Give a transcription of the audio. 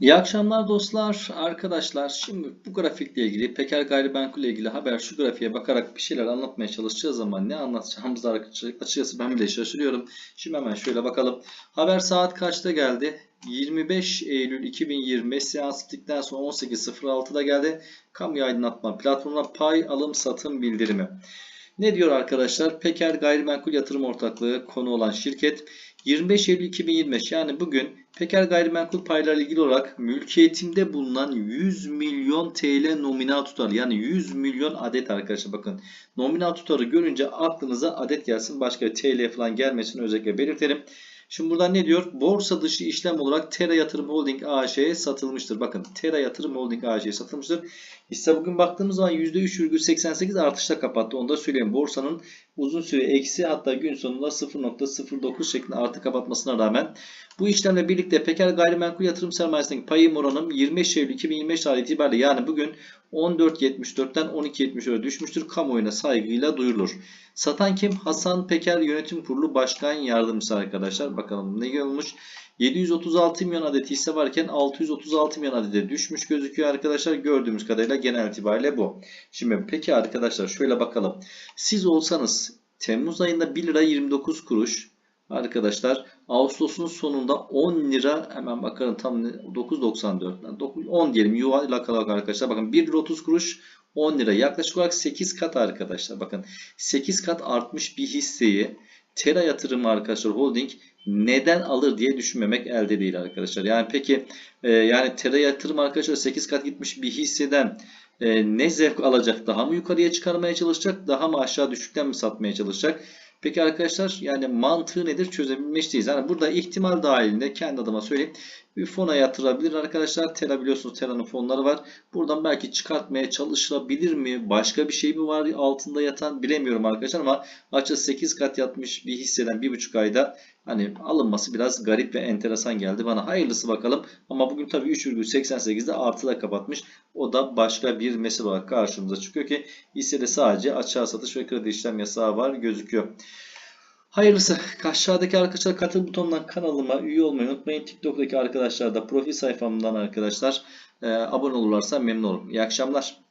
İyi akşamlar dostlar, arkadaşlar. Şimdi bu grafikle ilgili, Peker Gayrimenkul ile ilgili haber şu grafiğe bakarak bir şeyler anlatmaya çalışacağız ama ne anlatacağımızı açıkçası ben bile şaşırıyorum. Şimdi hemen şöyle bakalım. Haber saat kaçta geldi? 25 Eylül 2020 seans bittikten sonra 18.06'da geldi. Kamu aydınlatma platformuna pay alım satım bildirimi. Ne diyor arkadaşlar? Peker Gayrimenkul Yatırım Ortaklığı konu olan şirket 25 Eylül 2025 yani bugün Peker Gayrimenkul paylarıyla ilgili olarak mülkiyetimde bulunan 100 milyon TL nominal tutarı yani 100 milyon adet arkadaşlar bakın nominal tutarı görünce aklınıza adet gelsin başka TL falan gelmesin özellikle belirtelim. Şimdi burada ne diyor? Borsa dışı işlem olarak Tera Yatırım Holding AŞ'ye satılmıştır. Bakın Tera Yatırım Holding AŞ'ye satılmıştır. Hisse bugün baktığımız zaman %3,88 artışla kapattı. Onu da söyleyeyim. Borsanın uzun süre eksi hatta gün sonunda 0.09 şeklinde artı kapatmasına rağmen bu işlemle birlikte Peker Gayrimenkul Yatırım Sermayesi'ndeki payım oranım 25 Eylül 2025 tarihi itibariyle yani bugün 14.74'ten 12.70'e düşmüştür. Kamuoyuna saygıyla duyurulur. Satan kim? Hasan Peker Yönetim Kurulu Başkan Yardımcısı arkadaşlar. Bakalım ne olmuş? 736 milyon adet hisse varken 636 milyon adete düşmüş gözüküyor arkadaşlar. Gördüğümüz kadarıyla genel itibariyle bu. Şimdi peki arkadaşlar şöyle bakalım. Siz olsanız Temmuz ayında 1 lira 29 kuruş arkadaşlar Ağustos'un sonunda 10 lira hemen bakalım tam 9.94 10 diyelim yuvarlak arkadaşlar bakın 1 lira 30 kuruş 10 lira yaklaşık olarak 8 kat arkadaşlar bakın 8 kat artmış bir hisseyi Tera yatırımı arkadaşlar holding neden alır diye düşünmemek elde değil arkadaşlar. Yani peki e, yani Tera yatırım arkadaşlar 8 kat gitmiş bir hisseden e, ne zevk alacak? Daha mı yukarıya çıkarmaya çalışacak? Daha mı aşağı düşükten mi satmaya çalışacak? Peki arkadaşlar yani mantığı nedir çözebilmiş değiliz. Yani burada ihtimal dahilinde kendi adıma söyleyeyim. Bir fona yatırabilir arkadaşlar. Tera biliyorsunuz Tera'nın fonları var. Buradan belki çıkartmaya çalışılabilir mi? Başka bir şey mi var altında yatan bilemiyorum arkadaşlar ama açıkçası 8 kat yatmış bir hisseden 1,5 ayda hani alınması biraz garip ve enteresan geldi bana. Hayırlısı bakalım. Ama bugün tabii 3,88'de artıda kapatmış. O da başka bir mesele olarak karşımıza çıkıyor ki hissede sadece açığa satış ve kredi işlem yasağı var gözüküyor. Hayırlısı. Aşağıdaki arkadaşlar katıl butonundan kanalıma üye olmayı unutmayın. TikTok'taki arkadaşlar da profil sayfamdan arkadaşlar e, abone olurlarsa memnun olurum. İyi akşamlar.